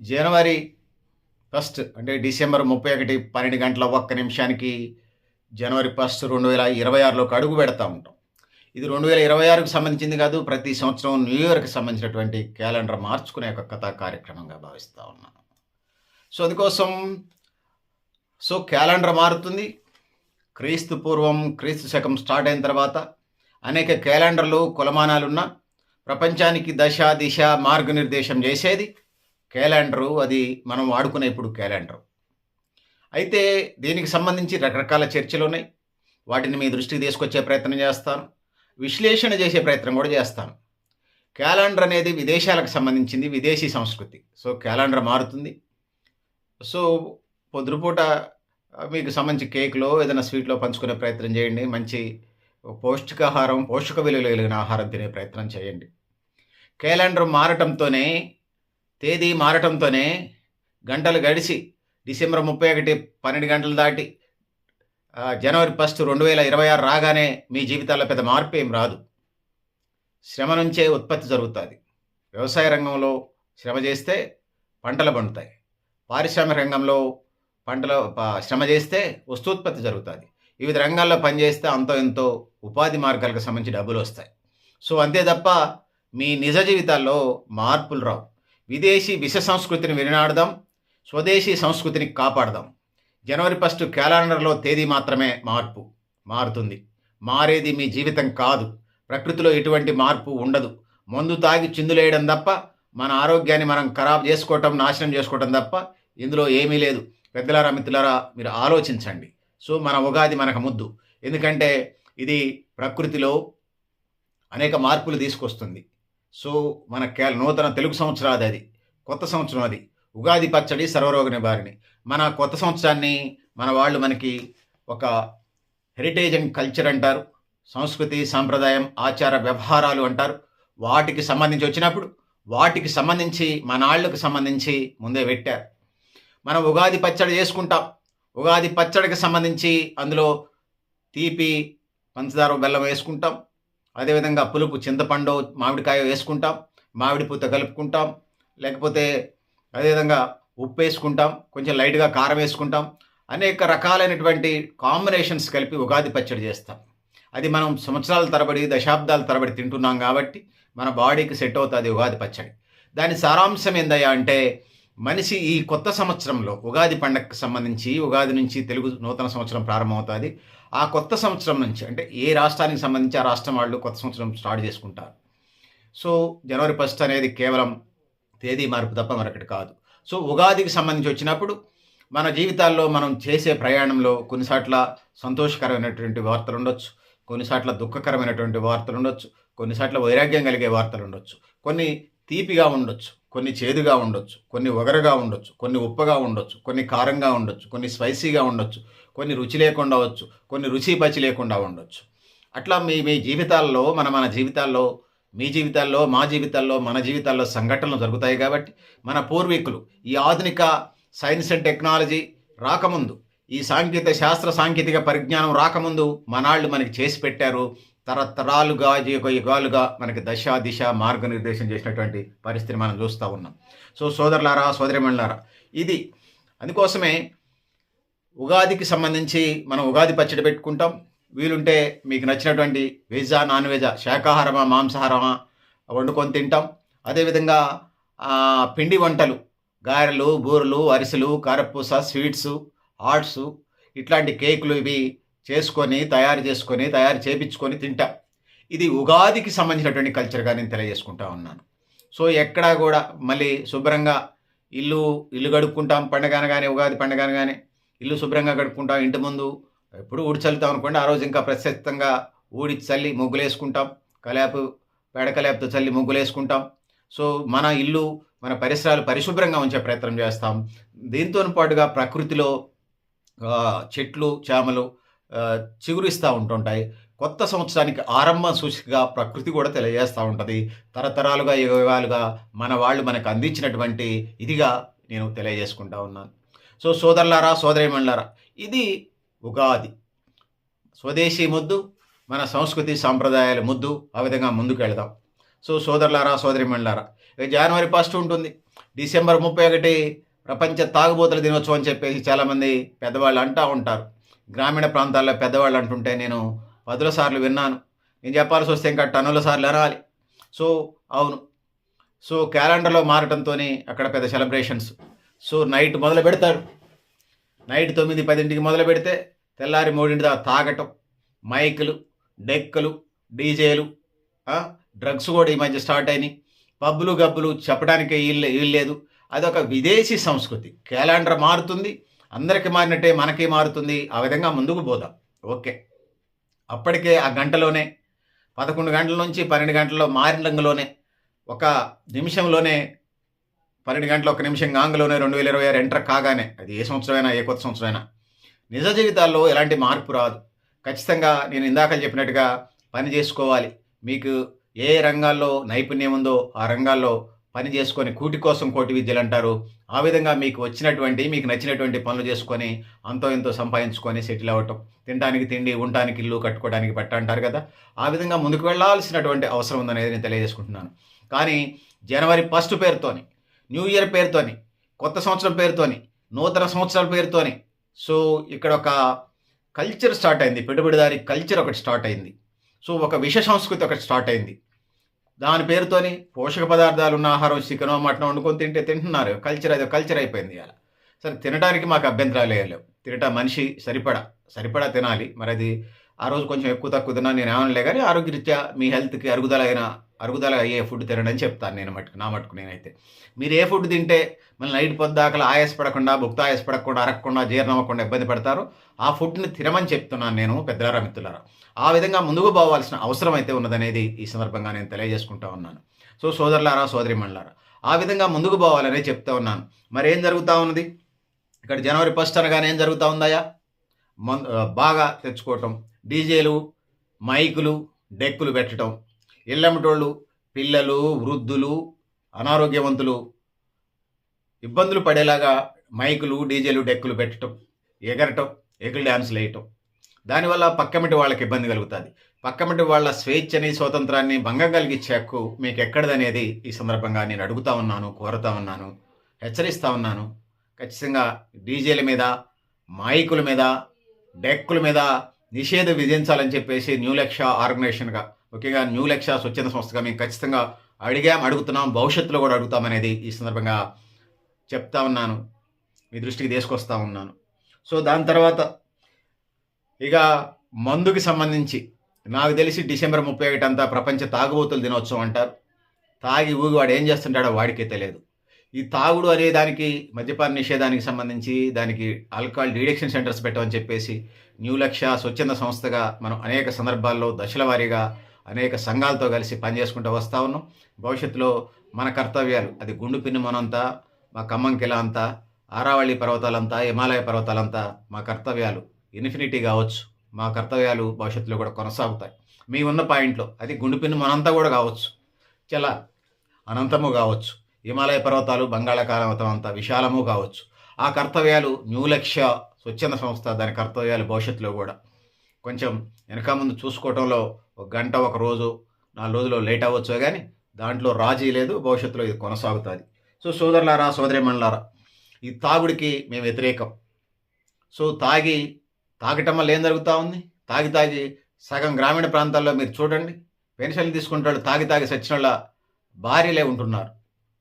జనవరి first అంటే December ముప్పై ఒకటి పన్నెండు గంటల ఒక్క నిమిషానికి జనవరి ఫస్ట్ రెండు వేల ఇరవై ఆరులోకి అడుగు పెడతా ఉంటాం. ఇది రెండు వేల ఇరవై ఆరుకు సంబంధించింది కాదు ప్రతి సంవత్సరం న్యూ ఇయర్కి సంబంధించినటువంటి క్యాలెండర్ మార్చుకునే ఒక కథా కార్యక్రమంగా భావిస్తూ ఉన్నాను సో అందుకోసం సో క్యాలెండర్ మారుతుంది. క్రీస్తు పూర్వం క్రీస్తు శకం స్టార్ట్ అయిన తర్వాత అనేక క్యాలెండర్లు కులమానాలున్న ప్రపంచానికి దశ దిశ మార్గనిర్దేశం చేసేది. క్యాలెండరు అది మనం వాడుకునే ఇప్పుడు క్యాలెండర్. అయితే దీనికి సంబంధించి రకరకాల చర్చలు ఉన్నాయి. వాటిని మీ దృష్టికి తీసుకొచ్చే ప్రయత్నం చేస్తాను. విశ్లేషణ చేసే ప్రయత్నం కూడా చేస్తాను. క్యాలెండర్ అనేది విదేశాలకు సంబంధించింది విదేశీ సంస్కృతి. సో క్యాలెండర్ మారుతుంది. సో పొద్దుపూట మీకు సంబంధించి కేక్లో ఏదైనా స్వీట్లో పంచుకునే ప్రయత్నం చేయండి. మంచి పౌష్టికాహారం పోషక విలువలు కలిగిన ఆహారం తినే ప్రయత్నం చేయండి. క్యాలెండర్ మారటంతోనే తేదీ మారటంతోనే గంటలు గడిచి డిసెంబర్ ముప్పై ఒకటి పన్నెండు గంటలు దాటి జనవరి ఫస్ట్ రెండు వేల ఇరవై ఆరు రాగానే మీ జీవితాల్లో పెద్ద మార్పు ఏం రాదు. శ్రమ నుంచే ఉత్పత్తి జరుగుతుంది. వ్యవసాయ రంగంలో శ్రమ చేస్తే పంటలు పండుతాయి. పారిశ్రామిక రంగంలో పంటలు శ్రమ చేస్తే వస్తూత్పత్తి జరుగుతుంది. వివిధ రంగాల్లో పనిచేస్తే అంతో ఎంతో ఉపాధి మార్గాలకు సంబంధించి డబ్బులు వస్తాయి. సో అంతే తప్ప మీ నిజ జీవితాల్లో మార్పులు రావు. విదేశీ విష సంస్కృతిని వినాడదాం స్వదేశీ సంస్కృతిని కాపాడదాం. జనవరి ఫస్ట్ క్యాలెండర్లో తేదీ మాత్రమే మార్పు మారుతుంది. మారేది మీ జీవితం కాదు. ప్రకృతిలో ఎటువంటి మార్పు ఉండదు. మందు తాగి చిందులేయడం తప్ప మన ఆరోగ్యాన్ని మనం ఖరాబ్ చేసుకోవటం నాశనం చేసుకోవటం తప్ప ఇందులో ఏమీ లేదు. పెద్దలారా మిత్రులారా మీరు ఆలోచించండి. సో మన ఉగాది మనకు ముద్దు. ఎందుకంటే ఇది ప్రకృతిలో అనేక మార్పులు తీసుకొస్తుంది. సో మన కే నూతన తెలుగు సంవత్సరాది అది. కొత్త సంవత్సరం అది. ఉగాది పచ్చడి సర్వరోగ నివారిణి. మన కొత్త సంవత్సరాన్ని మన వాళ్ళు మనకి ఒక హెరిటేజ్ అండ్ కల్చర్ అంటారు. సంస్కృతి సాంప్రదాయం ఆచార వ్యవహారాలు అంటారు. వాటికి సంబంధించి వచ్చినప్పుడు వాటికి సంబంధించి మన ఆళ్ళకు సంబంధించి ముందే పెట్టారు. మనం ఉగాది పచ్చడి చేసుకుంటాం. ఉగాది పచ్చడికి సంబంధించి అందులో తీపి పంచదార బెల్లం వేసుకుంటాం. అదేవిధంగా పులుపు చింతపండు మామిడికాయ వేసుకుంటాం మామిడి పూత కలుపుకుంటాం లేకపోతే అదేవిధంగా ఉప్పు వేసుకుంటాం కొంచెం లైట్గా కారం వేసుకుంటాం అనేక రకాలైనటువంటి కాంబినేషన్స్ కలిపి ఉగాది పచ్చడి చేస్తాం. అది మనం సంవత్సరాల తరబడి దశాబ్దాల తరబడి తింటున్నాం కాబట్టి మన బాడీకి సెట్ అవుతుంది ఉగాది పచ్చడి. దాని సారాంశం ఏందయ్యా అంటే మనిషి ఈ కొత్త సంవత్సరంలో ఉగాది పండగకు సంబంధించి ఉగాది నుంచి తెలుగు నూతన సంవత్సరం ప్రారంభమవుతుంది. ఆ కొత్త సంవత్సరం నుంచి అంటే ఏ రాష్ట్రానికి సంబంధించి ఆ రాష్ట్రం వాళ్ళు కొత్త సంవత్సరం స్టార్ట్ చేసుకుంటారు. సో జనవరి ఫస్ట్ అనేది కేవలం తేదీ మార్పు తప్ప మరొకటి కాదు. సో ఉగాదికి సంబంధించి వచ్చినప్పుడు మన జీవితాల్లో మనం చేసే ప్రయాణంలో కొన్నిసార్ల సంతోషకరమైనటువంటి వార్తలు ఉండొచ్చు. కొన్నిసార్ల దుఃఖకరమైనటువంటి వార్తలు ఉండొచ్చు. కొన్నిసార్ల వైరాగ్యం కలిగే వార్తలు ఉండొచ్చు. కొన్ని తీపిగా ఉండొచ్చు. కొన్ని చేదుగా ఉండొచ్చు. కొన్ని ఒగరగా ఉండొచ్చు. కొన్ని ఉప్పగా ఉండొచ్చు. కొన్ని కారంగా ఉండొచ్చు. కొన్ని స్పైసీగా ఉండొచ్చు. కొన్ని రుచి లేకుండా వచ్చు కొన్ని రుచి పచి లేకుండా ఉండొచ్చు. అట్లా మీ మీ జీవితాల్లో మన మన జీవితాల్లో మీ జీవితాల్లో మా జీవితాల్లో మన జీవితాల్లో సంఘటనలు జరుగుతాయి కాబట్టి మన పూర్వీకులు ఈ ఆధునిక సైన్స్ అండ్ టెక్నాలజీ రాకముందు ఈ సాంకేతిక శాస్త్ర సాంకేతిక పరిజ్ఞానం రాకముందు మనాళ్ళు మనకి చేసి పెట్టారు. తరతరాలుగా యుగాలుగా మనకి దశ దిశ మార్గనిర్దేశం చేసినటువంటి పరిస్థితిని మనం చూస్తూ ఉన్నాం. సో సోదరులారా సోదరిమణులారా ఇది అందుకోసమే ఉగాదికి సంబంధించి మనం ఉగాది పచ్చడి పెట్టుకుంటాం. వీలుంటే మీకు నచ్చినటువంటి వెజ్జా నాన్ వెజా శాకాహారమా మాంసాహారమా వండుకొని తింటాం. అదేవిధంగా పిండి వంటలు గారెలు బూరెలు అరిసెలు కారపూస స్వీట్స్ ఆర్ట్స్ ఇట్లాంటి కేకులు ఇవి చేసుకొని తయారు చేసుకొని తయారు చేపించుకొని తింటాం. ఇది ఉగాదికి సంబంధించినటువంటి కల్చర్గా నేను తెలియజేసుకుంటా ఉన్నాను. సో ఎక్కడా కూడా మళ్ళీ శుభ్రంగా ఇల్లు ఇల్లు గడుపుకుంటాం పండగ అనగానే ఉగాది పండగ అనగానే ఇల్లు శుభ్రంగా గడుపుకుంటాం ఇంటి ముందు. ఎప్పుడు ఊడి చల్లుతాం అనుకోండి ఆ రోజు ఇంకా ప్రశస్తంగా ఊడి చల్లి ముగ్గులేసుకుంటాం. కలాపు పేడ కలాపుతో చల్లి ముగ్గులేసుకుంటాం. సో మన ఇల్లు మన పరిసరాలు పరిశుభ్రంగా ఉంచే ప్రయత్నం చేస్తాం. దీంతో పాటుగా ప్రకృతిలో చెట్లు చేమలు చిగురిస్తూ ఉంటుంటాయి. కొత్త సంవత్సరానికి ఆరంభ సూచికగా ప్రకృతి కూడా తెలియజేస్తూ ఉంటుంది. తరతరాలుగా యుగాలుగా మన వాళ్ళు మనకు అందించినటువంటి ఇదిగా నేను తెలియజేసుకుంటా ఉన్నాను. సో సోదరులారా సోదరిమణులారా ఇది ఉగాది. స్వదేశీ ముద్దు మన సంస్కృతి సాంప్రదాయాల ముద్దు ఆ విధంగా ముందుకు వెళదాం సో సోదరులారా సోదరిమణులారా ఇక జనవరి ఫస్ట్ ఉంటుంది. డిసెంబర్ ముప్పై ఒకటి ప్రపంచ తాగుబోతుల దినోత్సవం అని చెప్పేసి చాలామంది పెద్దవాళ్ళు అంటూ ఉంటారు. గ్రామీణ ప్రాంతాల్లో పెద్దవాళ్ళు అంటుంటే నేను పదుల సార్లు విన్నాను. నేను చెప్పాల్సి వస్తే ఇంకా టన్నుల సార్లు అనాలి సో అవును. సో క్యాలెండర్లో మారటంతో అక్కడ పెద్ద సెలబ్రేషన్స్ సో నైట్ మొదలు పెడతారు నైట్ తొమ్మిది పదింటికి మొదలు పెడితే తెల్లారి మూడింటి దాకా తాగటం మైకులు డెక్కులు డీజేలు డ్రగ్స్ కూడా ఈ మధ్య స్టార్ట్ అయినాయి. పబ్బులు గబ్బులు చెప్పడానికి వీళ్ళు వీల్లేదు అదొక విదేశీ సంస్కృతి. క్యాలెండర్ మారుతుంది అందరికి మారినట్టే మనకి మారుతుంది. ఆ విధంగా ముందుకు పోదాం. ఓకే. అప్పటికే ఆ గంటలోనే పదకొండు గంటల నుంచి పన్నెండు గంటల్లో మారిన రంగులోనే ఒక నిమిషంలోనే పన్నెండు గంటల ఒక నిమిషం ఆంగ్లోనే రెండు వేల ఇరవై ఆరు ఎంటర్ కాగానే అది ఏ సంవత్సరమైనా ఏ కొత్త సంవత్సరమైనా. నిజ జీవితాల్లో ఎలాంటి మార్పు రాదు. ఖచ్చితంగా నేను ఇందాక చెప్పినట్టుగా పని చేసుకోవాలి. మీకు ఏ రంగాల్లో నైపుణ్యం ఉందో ఆ రంగాల్లో పని చేసుకొని కూటి కోసం కోటి విద్యలు అంటారు. ఆ విధంగా మీకు వచ్చినటువంటి మీకు నచ్చినటువంటి పనులు చేసుకొని అంతో ఎంతో సంపాదించుకొని సెటిల్ అవ్వటం. తినడానికి తిండి ఉండటానికి ఇల్లు కట్టుకోవడానికి బట్ట అంటారు కదా. ఆ విధంగా ముందుకు వెళ్ళాల్సినటువంటి అవసరం ఉందనేది నేను తెలియజేసుకుంటున్నాను. కానీ జనవరి ఫస్ట్ పేరుతోని న్యూ ఇయర్ పేరుతోని కొత్త సంవత్సరం పేరుతోని నూతన సంవత్సరాల పేరుతోని. సో ఇక్కడ ఒక కల్చర్ స్టార్ట్ అయింది. పెట్టుబడిదారి కల్చర్ ఒకటి స్టార్ట్ అయింది. సో ఒక విష సంస్కృతి ఒకటి స్టార్ట్ అయింది. దాని పేరుతోని పోషక పదార్థాలు ఉన్న ఆహారం చికెనో మటనో వండుకొని తింటే తింటున్నారు. కల్చర్ అది కల్చర్ అయిపోయింది అలా సరే తినడానికి మాకు అభ్యంతరాలు లేవు. తినటం మనిషి సరిపడా సరిపడా తినాలి. మరి అది ఆ రోజు కొంచెం ఎక్కువ తక్కువ తిన్నా నేను ఏమనలే కానీ ఆరోగ్యరీత్యా మీ హెల్త్కి అరుగుదలైన అరుగుదల అయ్యే ఫుడ్ తినండి అని చెప్తాను నేను మట్టుకు నా మట్టుకు నేనైతే. మీరు ఏ ఫుడ్ తింటే మళ్ళీ నైట్ పొద్దాకలు ఆయాసపడకుండా భుక్త ఆయాసపడకుండా అరగకుండా జీర్ణం అవ్వకుండా ఇబ్బంది పడతారు ఆ ఫుడ్ని తినమని చెప్తున్నాను నేను పెద్దలారా మిత్రులారా. ఆ విధంగా ముందుకు పోవాల్సిన అవసరం అయితే ఉన్నదనేది ఈ సందర్భంగా నేను తెలియజేసుకుంటా ఉన్నాను. సో సోదరులారా సోదరిమణులారా ఆ విధంగా ముందుకు పోవాలనే చెప్తా ఉన్నాను. మరి ఏం జరుగుతూ ఉన్నది? ఇక్కడ జనవరి ఫస్ట్ అనగానే ఏం జరుగుతూ ఉందాయా మొన్ బాగా తెచ్చుకోవటం డీజేలు మైకులు డెక్కులు పెట్టడం ఇళ్ళమిటోళ్ళు పిల్లలు వృద్ధులు అనారోగ్యవంతులు ఇబ్బందులు పడేలాగా మైకులు డీజేలు డెక్కులు పెట్టడం ఎగరటం ఎగులు డ్యాన్సులు వేయటం దానివల్ల పక్కమిటి వాళ్ళకి ఇబ్బంది కలుగుతుంది. పక్కమిటి వాళ్ళ స్వేచ్ఛని స్వాతంత్రాన్ని భంగం కలిగించే హక్కు మీకు ఎక్కడదనేది ఈ సందర్భంగా నేను అడుగుతా ఉన్నాను కోరుతా ఉన్నాను హెచ్చరిస్తా ఉన్నాను. ఖచ్చితంగా డీజేల మీద మైకుల మీద డెక్కుల మీద నిషేధం విధించాలని చెప్పేసి న్యూలక్ష ఆర్గనైజేషన్గా ముఖ్యంగా న్యూ లక్ష స్వచ్ఛంద సంస్థగా మేము ఖచ్చితంగా అడిగాం అడుగుతున్నాం భవిష్యత్తులో కూడా అడుగుతామనేది ఈ సందర్భంగా చెప్తా ఉన్నాను. మీ దృష్టికి తీసుకొస్తా ఉన్నాను. సో దాని తర్వాత ఇక మందుకి సంబంధించి నాకు తెలిసి డిసెంబర్ ముప్పై ఒకటి అంతా ప్రపంచ తాగుబోతుల దినోత్సవం అంటారు. తాగి ఊగి వాడు ఏం చేస్తుంటాడో వాడికే తెలియదు. ఈ తాగుడు అనే దానికి మద్యపాన నిషేధానికి సంబంధించి దానికి ఆల్కహాల్ డిడక్షన్ సెంటర్స్ పెట్టమని చెప్పేసి న్యూ లక్ష స్వచ్ఛంద సంస్థగా మనం అనేక సందర్భాల్లో దశల వారీగా అనేక సంఘాలతో కలిసి పనిచేసుకుంటూ వస్తూ ఉన్నాం. భవిష్యత్తులో మన కర్తవ్యాలు అది గుండు పిన్ని మనంతా మా ఖమ్మంకిల అంతా ఆరావళి పర్వతాలంతా హిమాలయ పర్వతాలంతా మా కర్తవ్యాలు. ఇన్ఫినిటీ కావచ్చు మా కర్తవ్యాలు భవిష్యత్తులో కూడా కొనసాగుతాయి. మీ ఉన్న పాయింట్లో అది గుండు పిన్ను మనంతా కూడా కావచ్చు చాలా అనంతము కావచ్చు హిమాలయ పర్వతాలు బంగాళాఖాతం అంతా విశాలము కావచ్చు. ఆ కర్తవ్యాలు న్యూ లక్ష్య స్వచ్ఛంద సంస్థ దాని కర్తవ్యాలు భవిష్యత్తులో కూడా. కొంచెం వెనక ముందు చూసుకోవటంలో ఒక గంట ఒక రోజు నాలుగు రోజులు లేట్ అవ్వచ్చు కానీ దాంట్లో రాజీ లేదు భవిష్యత్తులో ఇది కొనసాగుతుంది. సో సోదరులారా సోదరిమణులారా ఈ తాగుడికి మేము వ్యతిరేకం. సో తాగి తాగటం వల్ల ఏం జరుగుతూ ఉంది? తాగి తాగి సగం గ్రామీణ ప్రాంతాల్లో మీరు చూడండి. పెన్షన్లు తీసుకుంటాడు తాగి తాగి సచిన భార్యలే ఉంటున్నారు.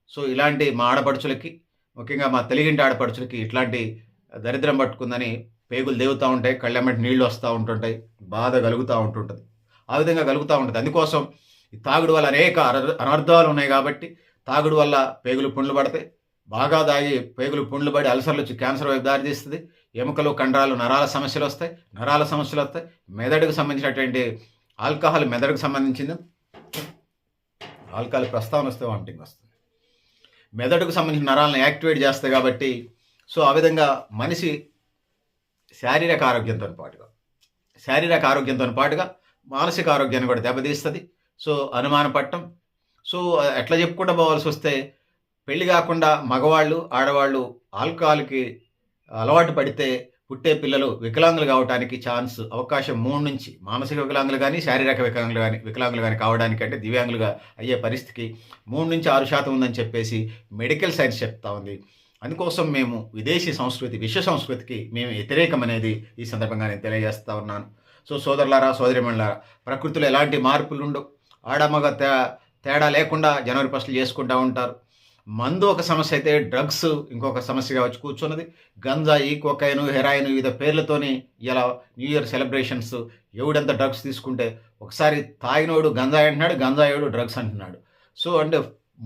సో ఇలాంటి మా ఆడపడుచులకి ముఖ్యంగా మా తెలుగింటి ఆడపడుచులకి ఇట్లాంటి దరిద్రం పట్టుకుందని పేగులు దేవుతూ ఉంటాయి కళ్ళెమ్మటి నీళ్ళు వస్తూ ఉంటుంటాయి బాధ కలుగుతూ ఉంటుంటుంది. ఆ విధంగా కలుగుతూ ఉంటుంది. అందుకోసం ఈ తాగుడు వల్ల అనేక అనర్థాలు ఉన్నాయి కాబట్టి తాగుడు వల్ల పేగులు పుండ్లు పడతాయి. బాగా తాగి పేగులు పుండ్లు పడి అల్సర్లు వచ్చి క్యాన్సర్ వైపు దారితీస్తుంది ఎముకలు కండరాలు నరాల సమస్యలు వస్తాయి. నరాల సమస్యలు వస్తాయి. మెదడుకు సంబంధించినటువంటి ఆల్కహాల్ మెదడుకు సంబంధించింది. ఆల్కహాల్ ప్రస్తావన వస్తే వామిటింగ్ వస్తుంది. మెదడుకు సంబంధించిన నరాలను యాక్టివేట్ చేస్తాయి కాబట్టి సో ఆ విధంగా మనిషి శారీరక ఆరోగ్యంతో పాటుగా. శారీరక ఆరోగ్యంతో పాటుగా మానసిక ఆరోగ్యాన్ని కూడా దెబ్బతీస్తుంది. సో అనుమానపడటం సో ఎట్లా చెప్పుకుంటూ పోవాల్సి వస్తే పెళ్ళి కాకుండా మగవాళ్ళు ఆడవాళ్ళు ఆల్కహాల్కి అలవాటు పడితే పుట్టే పిల్లలు వికలాంగులు కావడానికి ఛాన్స్ అవకాశం మూడు నుంచి మానసిక వికలాంగులు కానీ శారీరక వికలాంగులు కానీ వికలాంగులు కానీ కావడానికి అంటే దివ్యాంగులుగా అయ్యే పరిస్థితికి మూడు నుంచి ఆరు శాతం ఉందని చెప్పేసి మెడికల్ సైన్స్ చెప్తా ఉంది. అందుకోసం మేము విదేశీ సంస్కృతి విశ్వ సంస్కృతికి మేము వ్యతిరేకం అనేది ఈ సందర్భంగా నేను తెలియజేస్తా ఉన్నాను. సో సోదరులారా సోదరిమణులారా ప్రకృతిలో ఎలాంటి మార్పులు ఉండవు. ఆడమగ తే తేడా లేకుండా జనవరి ఫస్ట్లు చేసుకుంటూ ఉంటారు. మందు ఒక సమస్య అయితే డ్రగ్స్ ఇంకొక సమస్యగా వచ్చి కూర్చున్నది. గంజాయి కొకైన్ హెరాయిన్ వివిధ పేర్లతోని ఇలా న్యూ ఇయర్ సెలబ్రేషన్స్ ఎవడెంత డ్రగ్స్ తీసుకుంటే ఒకసారి తాగినోడు గంజాయి అంటున్నాడు గంజాయోడు డ్రగ్స్ అంటున్నాడు. సో అంటే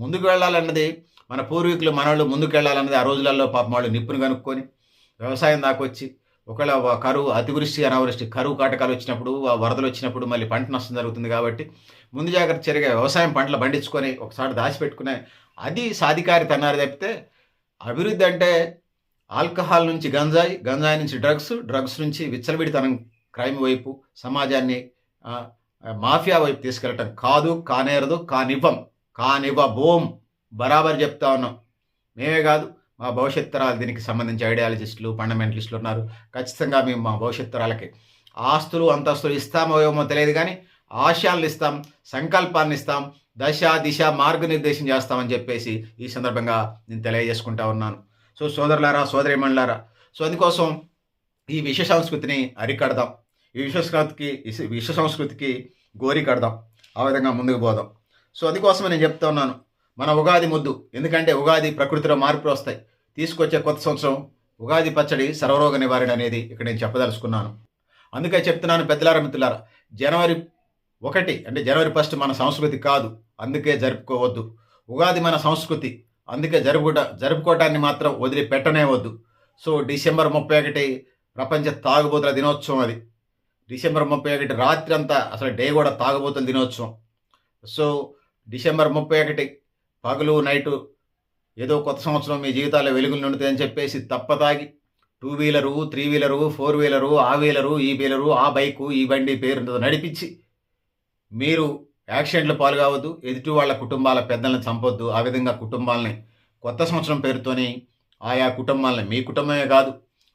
ముందుకు వెళ్ళాలన్నది మన పూర్వీకులు మనవాళ్ళు ముందుకెళ్ళాలన్నది ఆ రోజులలో పాపం వాళ్ళు నిప్పును కనుక్కొని వ్యవసాయం దాకా వచ్చి ఒకవేళ కరువు అతివృష్టి అనావృష్టి కరువు కాటకాలు వచ్చినప్పుడు వరదలు వచ్చినప్పుడు మళ్ళీ పంట నష్టం జరుగుతుంది కాబట్టి ముందు జాగ్రత్త చర్యగా వ్యవసాయం పంటలు పండించుకొని ఒకసారి దాచిపెట్టుకునే అది సాధికారిత అన్నారు తప్పితే అభివృద్ధి అంటే ఆల్కహాల్ నుంచి గంజాయి గంజాయి నుంచి డ్రగ్స్ డ్రగ్స్ నుంచి విచ్చలవిడితనం క్రైమ్ వైపు సమాజాన్ని మాఫియా వైపు తీసుకెళ్ళటం కాదు కానేరదు కానివ్వం కానివ్వ బోమ్ బరాబర్ చెప్తా ఉన్నాం. మేమే కాదు మా భవిష్యత్ తరాలు దీనికి సంబంధించి ఐడియాలజిస్టులు ఫండమెంటలిస్టులు ఉన్నారు. ఖచ్చితంగా మేము మా భవిష్యత్ తరాలకి ఆస్తులు అంతస్తులు ఇస్తామో ఏమో తెలియదు కానీ ఆశయాలను ఇస్తాం సంకల్పాన్ని ఇస్తాం దశ దిశ మార్గనిర్దేశం చేస్తామని చెప్పేసి ఈ సందర్భంగా నేను తెలియజేసుకుంటా ఉన్నాను. సో సోదరులారా సోదరిమణులారా సో అందుకోసం ఈ విశ్వ సంస్కృతిని అరికడదాం. ఈ విశ్వ సంస్కృతికి విశ్వ సంస్కృతికి గోరి కడదాం. ఆ విధంగా ముందుకు పోదాం. సో అందుకోసమే నేను చెప్తా ఉన్నాను. మన ఉగాది ముద్దు. ఎందుకంటే ఉగాది ప్రకృతిలో మార్పులు వస్తాయి. తీసుకొచ్చే కొత్త సంవత్సరం ఉగాది పచ్చడి సర్వరోగ నివారణ అనేది ఇక్కడ నేను చెప్పదలుచుకున్నాను. అందుకే చెప్తున్నాను పెద్దలారా మిత్రులారా జనవరి ఒకటి అంటే జనవరి ఫస్ట్ మన సంస్కృతి కాదు. అందుకే జరుపుకోవద్దు. ఉగాది మన సంస్కృతి. అందుకే జరుపుకోట జరుపుకోవటాన్ని మాత్రం వదిలిపెట్టనే వద్దు. సో డిసెంబర్ ముప్పై ఒకటి ప్రపంచ తాగుబోతుల దినోత్సవం అది. డిసెంబర్ ముప్పై ఒకటి రాత్రి అంతా అసలు డే కూడా తాగుబోతుల దినోత్సవం. సో డిసెంబర్ ముప్పై ఒకటి పగలు నైటు ఏదో కొత్త సంవత్సరం మీ జీవితాల్లో వెలుగులు నిండుతాయని చెప్పేసి తప్పతాగి two wheeler three wheeler four wheeler ఆ వీలరు ఈ వీలరు ఆ బైకు ఈ బండి పేరు నడిపించి మీరు యాక్సిడెంట్లు పాల్గొవద్దు ఎదుటి వాళ్ళ కుటుంబాల పెద్దలను చంపొద్దు ఆ విధంగా కుటుంబాలని కొత్త సంవత్సరం పేరుతోని ఆయా కుటుంబాలని మీ కుటుంబమే కాదు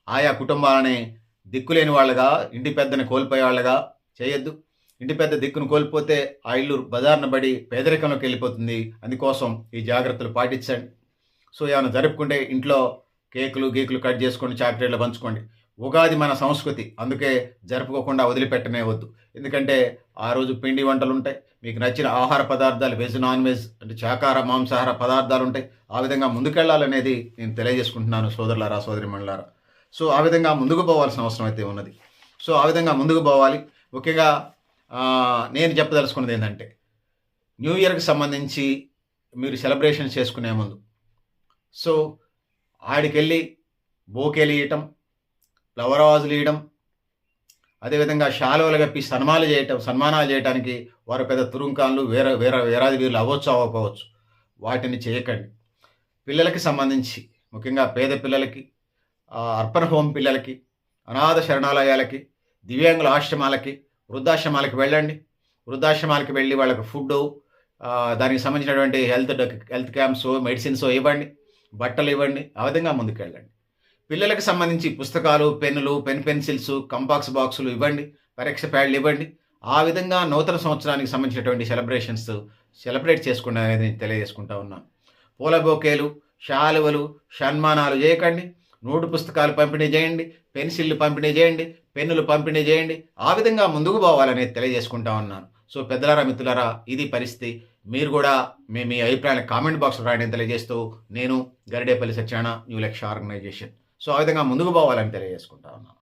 ఆయా కుటుంబాలని దిక్కులేని వాళ్ళగా ఇంటి పెద్దని కోల్పోయే వాళ్ళగా చేయొద్దు. ఇంటి పెద్ద దిక్కును కోల్పోతే ఆ ఇల్లు బజార్న పడి పేదరికంలోకి వెళ్ళిపోతుంది. అందుకోసం ఈ జాగ్రత్తలు పాటించండి. సో ఏమైనా జరుపుకుంటే ఇంట్లో కేకులు గీకులు కట్ చేసుకోండి చాక్లెట్లు పంచుకోండి. ఉగాది మన సంస్కృతి. అందుకే జరుపుకోకుండా వదిలిపెట్టనే వద్దు. ఎందుకంటే ఆ రోజు పిండి వంటలు ఉంటాయి. మీకు నచ్చిన ఆహార పదార్థాలు వెజ్ నాన్ వెజ్ అంటే శాకాహార మాంసాహార పదార్థాలు ఉంటాయి. ఆ విధంగా ముందుకెళ్ళాలనేది నేను తెలియజేసుకుంటున్నాను సోదరులారా సోదరిమణులారా సో ఆ విధంగా ముందుకు పోవాల్సిన అవసరం అయితే ఉన్నది. సో ఆ విధంగా ముందుకు పోవాలి. ముఖ్యంగా నేను చెప్పదలుచుకున్నది ఏంటంటే న్యూ ఇయర్కి సంబంధించి మీరు సెలబ్రేషన్ చేసుకునే ముందు. సో ఆడికెళ్ళి బోకేలు ఇయటం ఫ్లవర్ వాజులు ఇవ్వడం అదేవిధంగా షాలువలు కప్పి సన్మానాలు చేయటం సన్మానాలు చేయడానికి వారు పెద్ద తురుంకాన్లు వేరే వేరే వేరాది వీరులు అవ్వచ్చు అవ్వకపోవచ్చు వాటిని చేయకండి. పిల్లలకి సంబంధించి ముఖ్యంగా పేద పిల్లలకి అర్పణ హోమ్ పిల్లలకి అనాథ శరణాలయాలకి దివ్యాంగుల ఆశ్రమాలకి వృద్ధాశ్రమాలకు వెళ్ళండి. వృద్ధాశ్రమాలకు వెళ్ళి వాళ్ళకి ఫుడ్ దానికి సంబంధించినటువంటి హెల్త్ హెల్త్ క్యాంప్స్ మెడిసిన్స్ ఇవ్వండి. బట్టలు ఇవ్వండి. ఆ విధంగా ముందుకు వెళ్ళండి పిల్లలకు సంబంధించి పుస్తకాలు పెన్నులు పెన్ పెన్సిల్స్ కంపాక్స్ బాక్సులు ఇవ్వండి. పరీక్ష ప్యాడ్లు ఇవ్వండి. ఆ విధంగా నూతన సంవత్సరానికి సంబంధించినటువంటి సెలబ్రేషన్స్ సెలబ్రేట్ చేసుకుంటా అనేది నేను తెలియజేసుకుంటా ఉన్నాను. పూల బొకేలు శాలువలు సన్మానాలు చేయకండి. నోటు పుస్తకాలు పంపిణీ చేయండి. పెన్సిళ్ళు పంపిణీ చేయండి. పెన్నులు పంపిణీ చేయండి. ఆ విధంగా ముందుకు పోవాలని తెలియజేసుకుంటా ఉన్నాను. సో పెద్దలారా మిత్రులారా ఇది పరిస్థితి. మీరు కూడా మీ మీ అభిప్రాయాన్ని కామెంట్ బాక్స్లో రాయడం తెలియజేస్తూ నేను Garidepalli Satyana new Lakshya organisation. So ఆ విధంగా ముందుకు పోవాలని తెలియజేసుకుంటా ఉన్నాను.